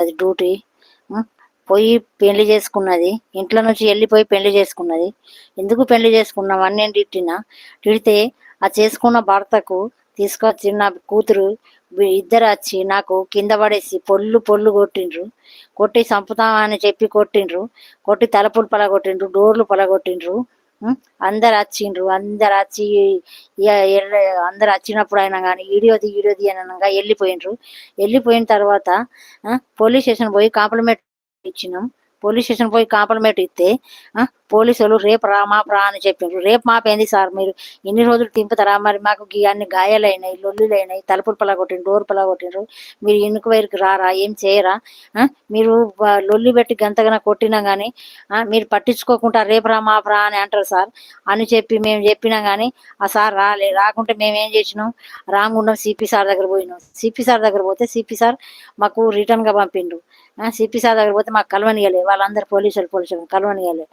అది డ్యూటీ పోయి పెళ్ళి చేసుకున్నది. ఇంట్లో నుంచి వెళ్ళిపోయి పెళ్ళి చేసుకున్నది. ఎందుకు పెళ్ళి చేసుకున్నాం? అని నేను తిట్టినా. తిడితే ఆ చేసుకున్న భర్తకు తీసుకొచ్చి నా కూతురు ఇద్దరు వచ్చి నాకు కింద పడేసి పొల్లు పొల్లు కొట్టిండ్రు. కొట్టి చంపుతామని చెప్పి కొట్టిండ్రు. కొట్టి తలుపులు పలగొట్టిండ్రు డోర్లు పలగొట్టిండ్రు. అందరు వచ్చిండ్రు అందరు వచ్చి అందరు వచ్చినప్పుడు అయినా కానీ ఈడియోది ఈడియోది అనగా వెళ్ళిపోయిండ్రు వెళ్ళిపోయిన తర్వాత పోలీస్ స్టేషన్ పోయి కాంప్లిమెంట్ ఇచ్చినాం. పోలీస్ స్టేషన్ పోయి కాంప్లిమెంట్ ఇస్తే ఆ, పోలీసులు రేపు రా మాపరా అని చెప్పిండ్రు రేపు మాపేంది సార్ మీరు? ఎన్ని రోజులు తింపుతారా మరి మాకు గీ అన్ని గాయాలైనాయి లొల్లులైనాయి తలుపులు పలగొట్టిండ్రు డోర్ పలగొట్టిండ్రు. మీరు ఎన్నికవైరికి రారా? ఏం చేయరా? మీరు లొల్లి పెట్టి గంతగన కొట్టినా కానీ మీరు పట్టించుకోకుండా రేపు రా మాపరా అని అంటారు సార్. అని చెప్పి మేము చెప్పినా కానీ ఆ సార్ రాలే. రాకుంటే మేము ఏం చేసినాం? రామగుండం సిపి సార్ దగ్గర పోయినాం. సిపి సార్ దగ్గర పోతే సిపి సార్ మాకు రిటర్న్గా పంపిండు సిపి సార్ దగ్గర పోతే మాకు కలవనియలే వాళ్ళందరూ పోలీసులు పోలీసులు కలవనియలే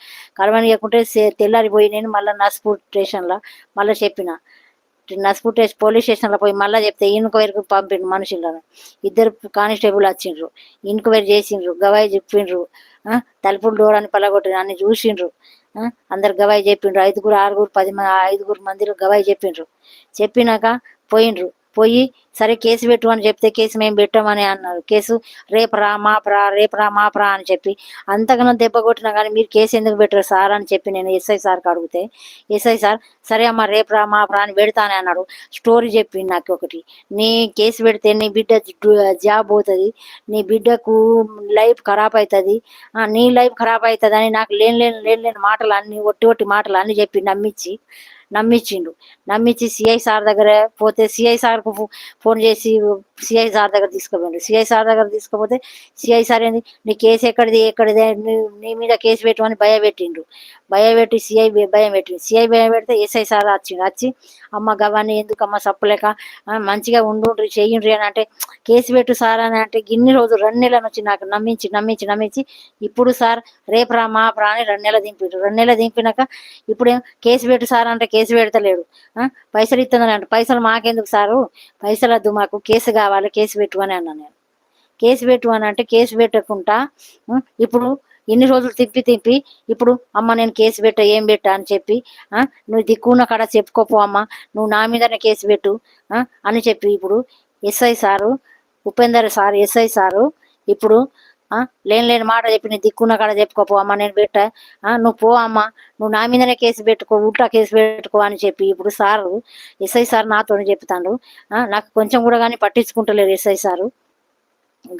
కలవనియకుంటే సే- తెల్లారిపోయి నేను మళ్ళీ నస్పూర్ స్టేషన్లో మళ్ళీ చెప్పిన. నస్పూర్ స్టేషన్ పోలీస్ స్టేషన్లో పోయి మళ్ళీ చెప్తే ఇన్క్వైరీకి పంపిండు మనుషులను. ఇద్దరు కానిస్టేబుల్ వచ్చిండ్రు. ఇన్క్వైరీ చేసిండ్రు. గవాయి చెప్పిండ్రు ఆ, తలుపులు డోర్ అని పలగొట్టిన అన్ని చూసిండ్రు. ఆ, అందరు గవాయి చెప్పిండ్రు. ఐదుగురు ఆరుగురు పది మంది ఐదుగురు మందిలో గవాయి చెప్పిండ్రు. చెప్పినాక పోయిండ్రు. పోయి సరే కేసు పెట్టు అని చెప్తే కేసు మేము పెట్టామని అన్నారు. కేసు రేపు రా మాపరా రేపు రా మాపరా అని చెప్పి అంతకన్నా దెబ్బ కొట్టినా కానీ మీరు కేసు ఎందుకు పెట్టరు సార్ అని చెప్పి నేను ఎస్ఐ సార్కి అడిగితే ఎస్ఐ సార్ సరే అమ్మ రేపు రా మాపరా అని పెడతానే అన్నాడు. స్టోరీ చెప్పి నాకు ఒకటి. నీ కేసు పెడితే నీ బిడ్డ జాబ్ పోతుంది నీ బిడ్డకు లైఫ్ ఖరాబ్ అవుతుంది నీ లైఫ్ ఖరాబ్ అవుతుంది అని నాకు లేని లేని లేని లేని మాటలు అన్ని ఒట్టి ఒట్టి మాటలు అన్ని చెప్పి నమ్మించి నమ్మించిండు. నమ్మించి సిఐ సార్ దగ్గర పోతే సిఐ సార్కు ఫోన్ చేసి సిఐ సార్ దగ్గర తీసుకుపోయిండు. సిఐ సార్ దగ్గర తీసుకుపోతే సిఐ సార్ ఏంది? నీ కేసు ఎక్కడిది? ఎక్కడిది? నీ- నీ మీద కేసు పెట్టమని భయపెట్టిండు. భయపెట్టి సిఐ భయం పెట్టిండు సిఐ భయం పెడితే ఎస్ఐ సార్ వచ్చిండు వచ్చి అమ్మ గవాన్ని ఎందుకమ్మ సప్పులేక? మంచిగా ఉండుండ్రి చేయండ్రి అని అంటే కేసు పెట్టు సార్ అని అంటే ఇన్ని రోజులు రెండు నెలల నుంచి నాకు నమ్మించి నమ్మించి నమ్మించి ఇప్పుడు సార్ రేపు రా మా ప్రా అని రెండు నెలలు దింపిండు రెండు నెలలు దింపినాక ఇప్పుడు కేసు పెట్టు సార్ అంటే కేసు పెడతలేడు. పైసలు ఇస్తుందని అంటే పైసలు మాకెందుకు సారు? పైసలు వద్దు మాకు కేసు కావాలి కేసు పెట్టు అని అన్నాను నేను. కేసు పెట్టు అని అంటే కేసు పెట్టకుండా ఇప్పుడు ఎన్ని రోజులు తిప్పి తిప్పి ఇప్పుడు అమ్మ నేను కేసు పెట్ట ఏం పెట్టా? అని చెప్పి నువ్వు దిక్కున్న కాడ చెప్పుకోపో అమ్మ నువ్వు నా మీదనే కేసు పెట్టు అని చెప్పి ఇప్పుడు SI sir Upender sir SI sir ఇప్పుడు లేని లేని మాట చెప్పి నేను దిక్కున్న కాడ చెప్పుకోపో అమ్మ నేను పెట్ట ఆ, నువ్వు పో అమ్మ నువ్వు నా మీదనే కేసు పెట్టుకో ఉల్టా కేసు పెట్టుకో అని చెప్పి ఇప్పుడు సారు ఎస్ఐ సార్ నాతో చెప్తాడు ఆ, నాకు కొంచెం కూడా కానీ పట్టించుకుంటలేరు ఎస్ఐ సారు.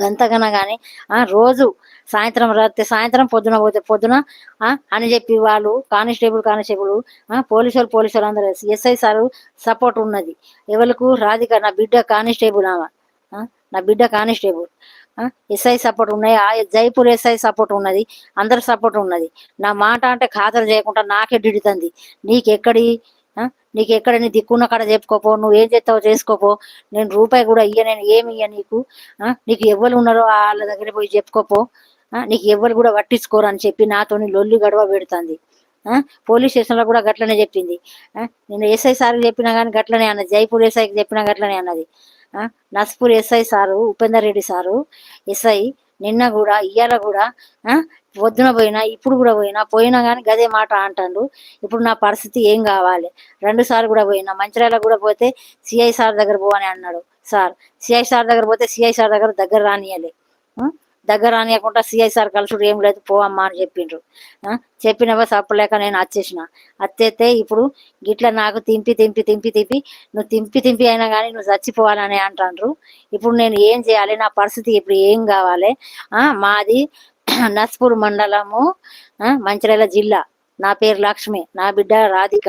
గంతగన కానీ ఆ రోజు సాయంత్రం రాత్రి సాయంత్రం పొద్దున పోతే పొద్దున అని చెప్పి వాళ్ళు కానిస్టేబుల్ కానిస్టేబుల్ ఆ, పోలీసులు పోలీసులు అందరూ ఎస్ఐ సార్ సపోర్ట్ ఉన్నది. ఎవరికి రాధిక నా బిడ్డ కానిస్టేబుల్ ఆమె నా బిడ్డ కానిస్టేబుల్ ఆ, ఎస్ఐ సపోర్ట్ ఉన్నాయి ఆ జైపూర్ ఎస్ఐ సపోర్ట్ ఉన్నది. అందరు సపోర్ట్ ఉన్నది. నా మాట అంటే ఖాతరు చేయకుండా నాకే డిడుతుంది నీకెక్కడి నీకు ఎక్కడ నీ దిక్కున్న కాడ చెప్పుకోపో నువ్వు ఏం చేస్తావో చేసుకోపో. నేను రూపాయి కూడా ఇయ్య నేను ఏమి ఇయ్య నీకు? నీకు ఎవరు ఉన్నారో వాళ్ళ దగ్గర పోయి చెప్పుకోపో. నీకు ఎవరు కూడా పట్టించుకోరు అని చెప్పి నాతోని లొల్లి గడవ పెడుతుంది. పోలీస్ స్టేషన్లో కూడా గట్లనే చెప్పింది. నేను ఎస్ఐ సార్కి చెప్పినా కానీ గట్లనే అన్నది. జైపూర్ ఎస్ఐకి చెప్పినా గట్లనే అన్నది. Naspur SI sir Upender Reddy sir SI నిన్న కూడా ఇయ్యాల కూడా ఆ, పొద్దున పోయినా ఇప్పుడు కూడా పోయినా పోయినా కానీ గదే మాట అంటాడు. ఇప్పుడు నా పరిస్థితి ఏం కావాలి? రెండు సార్లు కూడా పోయినా మంచిర్యాల కూడా పోతే సిఐ సార్ దగ్గర పో అని అన్నాడు సార్. సిఐ సార్ దగ్గర పోతే సిఐ సార్ దగ్గర దగ్గర రానియాలి దగ్గర రానియకుండా సిఐసార్ కలుసుడు ఏం లేదు పో అమ్మా అని చెప్పిండ్రు. చెప్పినవా చెప్పలేక నేను వచ్చేసిన అత్తేస్తే ఇప్పుడు గిట్ల నాకు తింపి తింపి తింపి తింపి నువ్వు తింపి తింపి అయినా కానీ నువ్వు చచ్చిపోవాలని అంటాండ్రు. ఇప్పుడు నేను ఏం చేయాలి నా పరిస్థితి ఇప్పుడు ఏం కావాలి? మాది నస్పూర్ మండలము మంచిర్యాల జిల్లా. నా పేరు లక్ష్మి నా బిడ్డ రాధిక.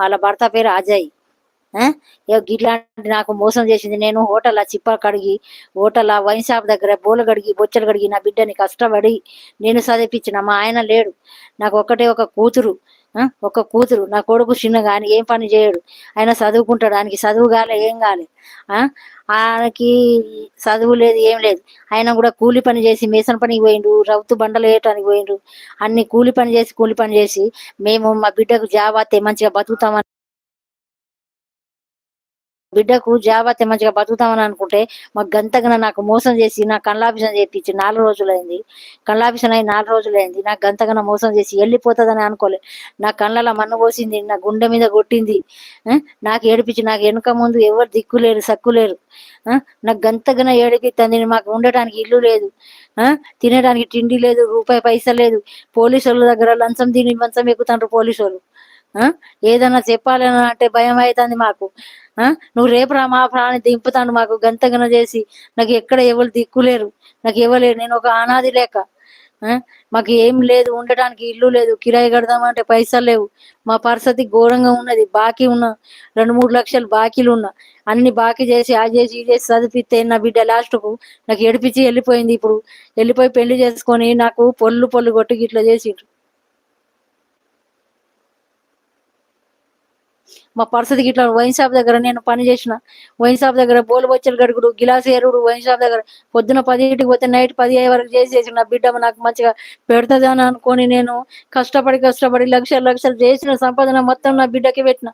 వాళ్ళ భర్త పేరు అజయ్. ఇట్లాంటి నాకు మోసం చేసింది. నేను హోటల్ చిప్ప కడిగి హోటల్ వైన్ షాప్ దగ్గర బోలు కడిగి బొచ్చలు కడిగి నా బిడ్డని కష్టపడి నేను చదివించిన మా ఆయన లేడు. నాకు ఒక్కటే ఒక కూతురు. ఒక కూతురు. నా కొడుకు చిన్న కానీ ఏం పని చేయడు. ఆయన చదువుకుంటాడు ఆయనకి చదువు కాలే ఏం కాలే ఆ, ఆయనకి చదువు లేదు ఏం లేదు. ఆయన కూడా కూలి పని చేసి మేసన పనికి పోయిండు. రౌతు బండలు వేయటానికి పోయిండు. అన్ని కూలి పని చేసి కూలి పని చేసి మేము మా బిడ్డకు జాబ్ వస్తే మంచిగా బతుకుతామని బిడ్డకు జాబ్ మంచిగా బతుకుతామని అనుకుంటే మాకు గంతగన నాకు మోసం చేసి నా కళ్ళాభిషన్ చేయించి నాలుగు రోజులైంది. కళ్ళాభిషన్ అయి నాలుగు రోజులైంది. నాకు గంతగన మోసం చేసి వెళ్ళిపోతుందని అనుకోలే. నా కళ్ళలో మన్ను పోసింది నా గుండె మీద కొట్టింది. నాకు ఏడిపించి నాకు వెనుక ముందు ఎవరు దిక్కు లేరు సక్కు లేరు ఆ? నాకు గంతగన ఏడిపిస్తుంది మాకు ఉండటానికి ఇల్లు లేదు. ఆ? తినడానికి తిండి లేదు రూపాయి పైసా లేదు. పోలీసు వాళ్ళ దగ్గర లంచం తిని మంచం ఎక్కుతాండ్రు పోలీసు వాళ్ళు ఏదన్నా చెప్పాలని అంటే భయం అవుతుంది మాకు. ఆ? నువ్వు రేపు రా మా ప్రాణి దింపుతాను మాకు గంతగన చేసి. నాకు ఎక్కడ ఎవరు దిక్కులేరు. నాకు ఇవ్వలేరు నేను ఒక అనాది లేక. ఆ? మాకు ఏం లేదు. ఉండటానికి ఇల్లు లేదు. కిరాయి కడదామంటే పైసలు లేవు. మా పరిస్థితి ఘోరంగా ఉన్నది. బాకీ ఉన్న రెండు మూడు లక్షలు బాకీలు ఉన్నా. అన్ని బాకీ చేసి ఆ చేసి ఈ చేసి చదివిస్తే నా బిడ్డ లాస్ట్కు నాకు ఏడిపించి వెళ్ళిపోయింది ఇప్పుడు. వెళ్ళిపోయి పెళ్ళి చేసుకొని నాకు పొల్లు పొల్లు కొట్టి ఇట్లా చేసిండ్రు. మా పరిస్థితికి ఇట్లా వైన్ షాప్ దగ్గర నేను పని చేసిన వైన్ షాప్ దగ్గర బోలు బొచ్చలు గడుగుడు గిలాస్ ఎరువుడు వైన్ షాప్ దగ్గర. పొద్దున పదింటికి పోతే నైట్ పది అయ్యే వరకు చేసి నా బిడ్డ నాకు మంచిగా పెడుతుంది అని అనుకొని నేను కష్టపడి కష్టపడి లక్షలు లక్షలు చేసిన సంపాదన మొత్తం నా బిడ్డకి పెట్టిన.